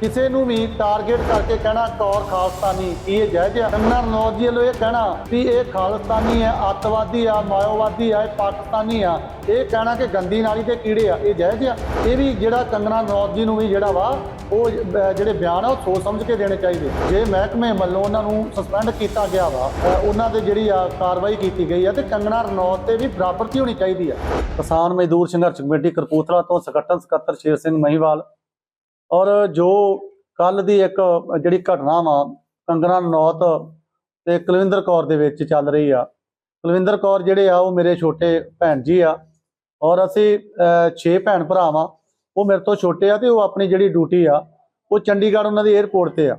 ਕਿਸੇ ਨੂੰ ਵੀ ਟਾਰਗੇਟ ਕਰਕੇ ਕਹਿਣਾ ਕੌਰ ਖਾਲਸਤਾਨੀ, ਇਹ ਜਾਇਜ਼ ਹੈ ਕੰਗਨਾ ਰਣੌਤ ਜੀ ਵੱਲੋਂ ਇਹ ਕਹਿਣਾ ਵੀ ਇਹ ਖਾਲਸਤਾਨੀ ਹੈ, ਅੱਤਵਾਦੀ ਆ, ਮਾਓਵਾਦੀ ਆ, ਇਹ ਪਾਕਿਸਤਾਨੀ ਆ। ਇਹ ਕਹਿਣਾ ਕਿ ਗੰਦੀ ਨਾਲੀ ਦੇ ਕੀੜੇ ਆ, ਇਹ ਜਾਇਜ਼ ਆ। ਇਹ ਵੀ ਜਿਹੜਾ ਕੰਗਨਾ ਰਣੌਤ ਜੀ ਨੂੰ ਵੀ ਜਿਹੜਾ ਵਾ, ਉਹ ਜਿਹੜੇ ਬਿਆਨ ਆ, ਉਹ ਸੋਚ ਸਮਝ ਕੇ ਦੇਣੇ ਚਾਹੀਦੇ। ਜੇ ਮਹਿਕਮੇ ਵੱਲੋਂ ਉਹਨਾਂ ਨੂੰ ਸਸਪੈਂਡ ਕੀਤਾ ਗਿਆ ਵਾ ਉਹਨਾਂ ਤੇ ਜਿਹੜੀ ਆ ਕਾਰਵਾਈ ਕੀਤੀ ਗਈ ਆ, ਤੇ ਕੰਗਨਾ ਰਣੌਤ ਤੇ ਵੀ ਬਰਾਬਰਤੀ ਹੋਣੀ ਚਾਹੀਦੀ ਆ। ਕਿਸਾਨ ਮਜ਼ਦੂਰ ਸੰਘਰਸ਼ ਕਮੇਟੀ ਕਰਪੂਥਲਾ ਤੋਂ ਸੰਗਠਨ ਸਕੱਤਰ ਸ਼ੇਰ ਸਿੰਘ ਮਹੀਵਾਲ ਔਰ ਜੋ ਕੱਲ ਦੀ ਇੱਕ, ਜਿਹੜੀ ਘਟਨਾ ਵਾ ਕੰਗਨਾ ਰਣੌਤ ਤੇ ਕੁਲਵਿੰਦਰ ਕੌਰ ਦੇ ਵਿੱਚ ਚੱਲ ਰਹੀ ਆ। ਕੁਲਵਿੰਦਰ ਕੌਰ ਜਿਹੜੇ ਆ, ਉਹ ਮੇਰੇ ਛੋਟੇ ਭੈਣ ਜੀ ਆ। ਔਰ ਅਸੀਂ 6 ਭੈਣ ਭਰਾ ਵਾਂ। ਉਹ ਮੇਰੇ ਤੋਂ ਛੋਟੇ ਆ ਤੇ ਉਹ ਆਪਣੀ ਜਿਹੜੀ ਡਿਊਟੀ ਆ, ਉਹ ਚੰਡੀਗੜ੍ਹ ਉਹਨਾਂ ਦੀ 에ਅਰਪੋਰਟ ਤੇ ਆ।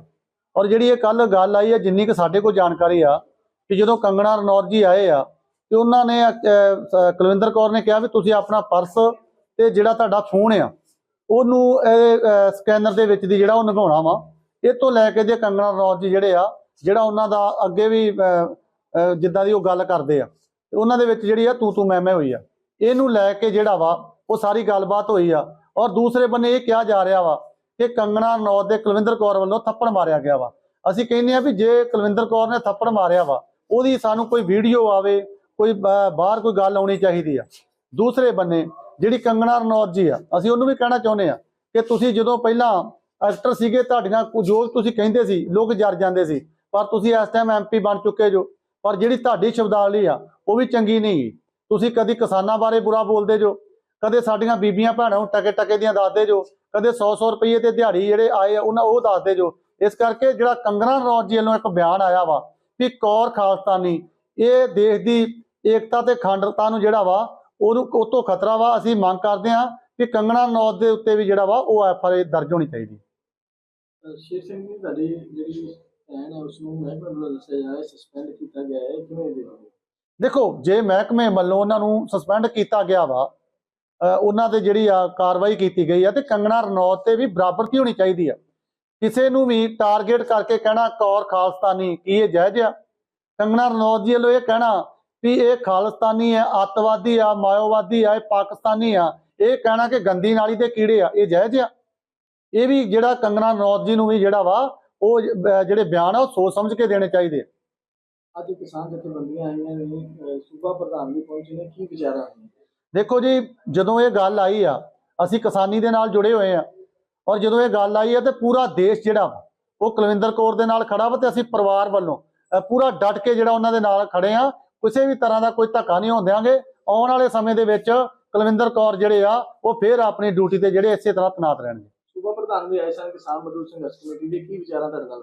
ਔਰ ਜਿਹੜੀ ਇਹ ਕੱਲ ਗੱਲ ਆਈ ਆ, ਜਿੰਨੀ ਕਿ ਸਾਡੇ ਕੋਲ ਜਾਣਕਾਰੀ ਆ, ਕਿ ਜਦੋਂ ਕੰਗਣਾ ਰਣੌਤ ਜੀ ਆਏ ਆ, ਤੇ ਉਹਨਾਂ ਨੇ ਕੁਲਵਿੰਦਰ ਕੌਰ ਨੇ ਕਿਹਾ ਵੀ ਤੁਸੀਂ ਆਪਣਾ ਪਰਸ ਤੇ ਜਿਹੜਾ ਤੁਹਾਡਾ ਫੋਨ ਆ ਉਹਨੂੰ ਇਹ ਸਕੈਨਰ ਦੇ ਵਿੱਚ ਦੀ ਜਿਹੜਾ ਉਹ ਨਗਾਉਣਾ ਵਾ, ਇਹ ਤੋਂ ਲੈ ਕੇ ਜੇ ਕੰਗਣਾ ਰਣੌਤ ਜੀ ਜਿਹੜੇ ਆ, ਜਿਹੜਾ ਉਹਨਾਂ ਦਾ ਅੱਗੇ ਵੀ ਜਿੱਦਾਂ ਦੀ ਉਹ ਗੱਲ ਕਰਦੇ ਆ ਉਹਨਾਂ ਦੇ ਵਿੱਚ ਜਿਹੜੀ ਆ ਤੂੰ ਤੂੰ ਮੈਂ ਮੈਂ ਹੋਈ ਆ। ਇਹਨੂੰ ਲੈ ਕੇ ਜਿਹੜਾ ਵਾ, ਉਹ ਸਾਰੀ ਗੱਲਬਾਤ ਹੋਈ ਆ, ਔਰ ਦੂਸਰੇ ਬੰਨੇ ਇਹ ਕਿਹਾ ਜਾ ਰਿਹਾ ਵਾ ਕਿ ਕੰਗਣਾ ਰਣੌਤ ਦੇ ਕੁਲਵਿੰਦਰ ਕੌਰ ਵੱਲੋਂ ਥੱਪੜ ਮਾਰਿਆ ਗਿਆ ਵਾ। ਅਸੀਂ ਕਹਿੰਦੇ ਆ ਵੀ ਜੇ ਕੁਲਵਿੰਦਰ ਕੌਰ ਨੇ ਥੱਪੜ ਮਾਰਿਆ ਵਾ, ਉਹਦੀ ਸਾਨੂੰ ਕੋਈ ਵੀਡੀਓ ਆਵੇ, ਕੋਈ ਬਾਹਰ ਕੋਈ ਗੱਲ ਆਉਣੀ ਚਾਹੀਦੀ ਆ। ਦੂਸਰੇ ਬੰਨੇ ਜਿਹੜੀ ਕੰਗਣਾ ਰਣੌਤ ਜੀ ਆ, ਅਸੀਂ ਉਹਨੂੰ ਵੀ ਕਹਿਣਾ ਚਾਹੁੰਦੇ ਆ ਕਿ ਤੁਸੀਂ ਜਦੋਂ ਪਹਿਲਾਂ ਐਕਟਰ ਸੀਗੇ ਤੁਹਾਡੀਆਂ ਕੁ- ਜੋ ਤੁਸੀਂ ਕਹਿੰਦੇ ਸੀ, ਲੋਕ ਜਰ ਜਾਂਦੇ ਸੀ, ਪਰ ਤੁਸੀਂ ਇਸ ਟਾਈਮ ਐਮਪੀ ਬਣ ਚੁੱਕੇ ਜੋ, ਪਰ ਜਿਹੜੀ ਤੁਹਾਡੀ ਸ਼ਬਦਾਵਲੀ ਆ, ਉਹ ਵੀ ਚੰਗੀ ਨਹੀਂ ਗੀ। ਤੁਸੀਂ ਕਦੀ ਕਿਸਾਨਾਂ ਬਾਰੇ ਬੁਰਾ ਬੋਲਦੇ ਜੋ, ਕਦੇ ਸਾਡੀਆਂ ਬੀਬੀਆਂ ਭੈਣਾਂ ਨੂੰ ਟਕੇ ਟਕੇ ਦੀਆਂ ਦੱਸਦੇ ਜੋ, ਕਦੇ 100-100 ਰੁਪਏ ਤੇ ਦਿਹਾੜੀ ਜਿਹੜੇ ਆਏ ਆ, ਉਹਨਾਂ ਉਹ ਦੱਸਦੇ ਜੋ। ਇਸ ਕਰਕੇ ਜਿਹੜਾ ਕੰਗਣਾ ਰਣੌਤ ਜੀ ਵੱਲੋਂ ਇੱਕ ਬਿਆਨ ਆਇਆ ਵਾ ਵੀ ਕੌਰ ਖਾਲਸਤਾਨੀ, ਇਹ ਦੇਸ਼ ਦੀ ਏਕਤਾ ਤੇ ਅਖੰਡਤਾ ਨੂੰ ਜਿਹੜਾ ਵਾ ਉਹਨੂੰ ਉਹ ਤੋਂ ਖਤਰਾ ਵਾ ਅਸੀਂ ਮੰਗ ਕਰਦੇ ਹਾਂ ਕਿ ਕੰਗਣਾ ਰਣੌਤ ਦੇ ਉੱਤੇ ਵੀ ਜਿਹੜਾ ਵਾ ਉਹ ਐਫ ਆਈ ਦਰਜ ਹੋਣੀ ਚਾਹੀਦੀ। ਅਹ ਸ਼ੇਰ ਸਿੰਘ ਜੀ ਤੁਹਾਡੀ ਜਿਹੜੀ ਭੈਣ ਹੈ ਉਸ ਨੂੰ ਮਹਿਕਮੇ ਵੱਲੋਂ ਦੱਸਿਆ ਜਾ ਰਿਹਾ ਸਸਪੈਂਡ ਕੀਤਾ ਗਿਆ ਹੈ ਕਿਵੇਂ ਦੇਖੋਗੇ ਦੇਖੋ ਜੇ ਮਹਿਕਮੇ ਵੱਲੋਂ ਉਹਨਾਂ ਨੂੰ ਸਸਪੈਂਡ ਕੀਤਾ ਗਿਆ ਵਾ ਉਹਨਾਂ ਤੇ ਜਿਹੜੀ ਆ ਕਾਰਵਾਈ ਕੀਤੀ ਗਈ ਆ ਤੇ ਕੰਗਣਾ ਰਣੌਤ ਤੇ ਵੀ ਬਰਾਬਰਤੀ ਹੋਣੀ ਚਾਹੀਦੀ ਆ? ਕਿਸੇ ਨੂੰ ਵੀ ਟਾਰਗੇਟ ਕਰਕੇ ਕਹਿਣਾ ਕੌਰ ਖਾਲਸਤਾਨੀ ਕੀ ਇਹ ਜਾਇਜ਼ ਆ? ਕੰਗਣਾ ਰਣੌਤ ਜੀ ਵੱਲੋਂ ਇਹ ਕਹਿਣਾ ਵੀ ਇਹ ਖਾਲਸਤਾਨੀ ਹੈ ਅੱਤਵਾਦੀ ਆ ਮਾਓਵਾਦੀ ਆ ਇਹ ਪਾਕਿਸਤਾਨੀ ਆ। ਇਹ ਕਹਿਣਾ ਕਿ ਗੰਦੀ ਨਾਲੀ ਦੇ ਕੀੜੇ ਆ ਇਹ ਜਾਇਜ਼ ਆ? ਇਹ ਵੀ ਜਿਹੜਾ ਕੰਗਣਾ ਰਣੌਤ ਜੀ ਨੂੰ ਵੀ ਜਿਹੜਾ ਵਾ ਉਹ ਜਿਹੜੇ ਬਿਆਨ ਆ ਉਹ ਸੋਚ ਸਮਝ ਕੇ ਦੇਣੇ ਚਾਹੀਦੇ ਆ। ਅੱਜ ਕਿਸਾਨ ਜਥੇਬੰਦੀਆਂ ਆਈਆਂ ਨੇ ਸੂਬਾ ਪ੍ਰਧਾਨ ਵੀ ਪਹੁੰਚੇ ਨੇ ਕੀ ਵਿਚਾਰਾ ਦੇਖੋ ਜੀ ਜਦੋਂ ਇਹ ਗੱਲ ਆਈ ਆ ਅਸੀਂ ਕਿਸਾਨੀ ਦੇ ਨਾਲ ਜੁੜੇ ਹੋਏ ਆ ਔਰ ਜਦੋਂ ਇਹ ਗੱਲ ਆਈ ਆ ਤੇ ਪੂਰਾ ਦੇਸ਼ ਜਿਹੜਾ ਉਹ ਕੁਲਵਿੰਦਰ ਕੌਰ ਦੇ ਨਾਲ ਖੜਾ ਵਾ ਤੇ ਅਸੀਂ ਪਰਿਵਾਰ ਵੱਲੋਂ ਪੂਰਾ ਡਟ ਕੇ ਜਿਹੜਾ ਉਹਨਾਂ ਦੇ ਨਾਲ ਖੜੇ ਆ ਕਿਸੇ ਵੀ ਤਰ੍ਹਾਂ ਦਾ ਕੋਈ ਧੱਕਾ ਨਹੀਂ ਹੋਣ ਦਿਆਂਗੇ। ਆਉਣ ਵਾਲੇ ਸਮੇਂ ਦੇ ਵਿੱਚ ਕੁਲਵਿੰਦਰ ਕੌਰ ਜਿਹੜੇ ਆ ਉਹ ਫੇਰ ਆਪਣੀ ਡਿਊਟੀ ਤੇ ਜਿਹੜੇ ਇਸੇ ਤਰ੍ਹਾਂ ਤੈਨਾਤ ਰਹਿਣਗੇ। ਸੂਬਾ ਪ੍ਰਧਾਨ ਵੀ ਆਏ ਸਨ ਕਿਸਾਨ ਮਜ਼ਦੂਰ ਸੰਘਰਸ਼ ਕਮੇਟੀ ਦੇ। ਕੀ ਵਿਚਾਰਾ ਤੁਹਾਡੇ ਨਾਲ?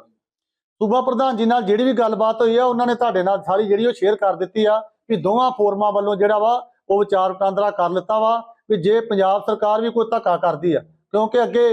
ਸੂਬਾ ਪ੍ਰਧਾਨ ਜੀ ਨਾਲ ਜਿਹੜੀ ਵੀ ਗੱਲਬਾਤ ਹੋਈ ਆ ਉਹਨਾਂ ਨੇ ਤੁਹਾਡੇ ਨਾਲ ਸਾਰੀ ਜਿਹੜੀ ਉਹ ਸ਼ੇਅਰ ਕਰ ਦਿੱਤੀ ਆ ਕਿ ਦੋਵਾਂ ਫੋਰਮਾਂ ਵੱਲੋਂ ਜਿਹੜਾ ਵਾ ਉਹ ਵਿਚਾਰ ਵਟਾਂਦਰਾ ਕਰ ਲਿੱਤਾ ਵਾ ਵੀ ਜੇ ਪੰਜਾਬ ਸਰਕਾਰ ਵੀ ਕੋਈ ਧੱਕਾ ਕਰਦੀ ਆ ਕਿਉਂਕਿ ਅੱਗੇ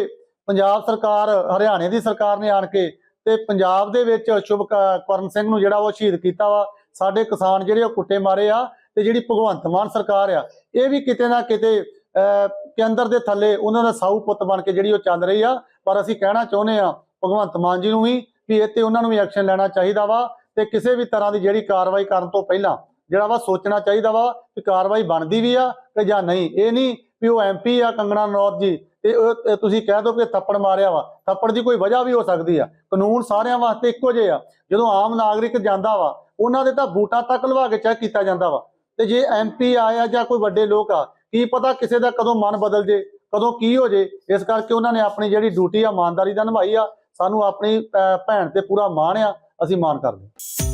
ਪੰਜਾਬ ਸਰਕਾਰ ਹਰਿਆਣੇ ਦੀ ਸਰਕਾਰ ਨੇ ਆਣ ਕੇ ਤੇ ਪੰਜਾਬ ਦੇ ਵਿੱਚ ਸ਼ੁਭਕਰਨ ਸਿੰਘ ਨੂੰ ਜਿਹੜਾ ਉਹ ਸ਼ਹੀਦ ਕੀਤਾ ਵਾ ਸਾਡੇ ਕਿਸਾਨ ਜਿਹੜੇ ਉਹ ਕੁੱਟੇ ਮਾਰੇ ਆ ਤੇ ਜਿਹੜੀ ਭਗਵੰਤ ਮਾਨ ਸਰਕਾਰ ਆ ਇਹ ਵੀ ਕਿਤੇ ਨਾ ਕਿਤੇ ਅਹ, ਕੇਂਦਰ ਦੇ ਥੱਲੇ ਉਹਨਾਂ ਦਾ ਸਾਊ ਪੁੱਤ ਬਣ ਕੇ ਜਿਹੜੀ ਉਹ ਚੱਲ ਰਹੀ ਆ। ਪਰ ਅਸੀਂ ਕਹਿਣਾ ਚਾਹੁੰਦੇ ਆ ਭਗਵੰਤ ਮਾਨ ਜੀ ਨੂੰ ਵੀ ਵੀ ਇਹ ਤੇ ਉਹਨਾਂ ਨੂੰ ਵੀ ਐਕਸ਼ਨ ਲੈਣਾ ਚਾਹੀਦਾ ਵਾ ਤੇ ਕਿਸੇ ਵੀ ਤਰ੍ਹਾਂ ਦੀ ਜਿਹੜੀ ਕਾਰਵਾਈ ਕਰਨ ਤੋਂ ਪਹਿਲਾਂ ਜਿਹੜਾ ਵਾ ਸੋਚਣਾ ਚਾਹੀਦਾ ਵਾ ਕਿ ਕਾਰਵਾਈ ਬਣਦੀ ਵੀ ਆ ਕਿ ਜਾਂ ਨਹੀਂ। ਇਹ ਨਹੀਂ ਵੀ ਉਹ ਐਮਪੀ ਆ ਕੰਗਣਾ ਰਣੌਤ ਜੀ ਤੇ ਤੁਸੀਂ ਕਹਿ ਦਿਓ ਕਿ ਥੱਪੜ ਮਾਰਿਆ ਵਾ। ਥੱਪੜ ਦੀ ਕੋਈ ਵਜ੍ਹਾ ਵੀ ਹੋ ਸਕਦੀ ਆ। ਕਾਨੂੰਨ ਸਾਰਿਆਂ ਵਾਸਤੇ ਇੱਕੋ ਜਿਹੇ ਆ। ਜਦੋਂ ਆਮ ਨਾਗਰਿਕ ਜਾਂਦਾ ਵਾ ਉਹਨਾਂ ਦੇ ਤਾਂ ਬੂਟਾਂ ਤੱਕ ਲਵਾ ਕੇ ਚੈੱਕ ਕੀਤਾ ਜਾਂਦਾ ਵਾ। ਤੇ ਜੇ ਐਮਪੀ ਆਇਆ ਜਾਂ ਕੋਈ ਵੱਡੇ ਲੋਕ ਆ, ਕੀ ਪਤਾ ਕਿਸੇ ਦਾ ਕਦੋਂ ਮਨ ਬਦਲ ਜੇ, ਕਦੋਂ ਕੀ ਹੋ ਜੇ, ਇਸ ਕਰਕੇ ਉਹਨਾਂ ਨੇ ਆਪਣੀ ਜਿਹੜੀ ਡਿਊਟੀ ਆ, ਇਮਾਨਦਾਰੀ ਦਾ ਨਿਭਾਈ ਆ, ਸਾਨੂੰ ਆਪਣੀ ਭੈਣ ਤੇ ਪੂਰਾ ਮਾਣ ਆ, ਅਸੀਂ ਮਾਣ ਕਰਦੇ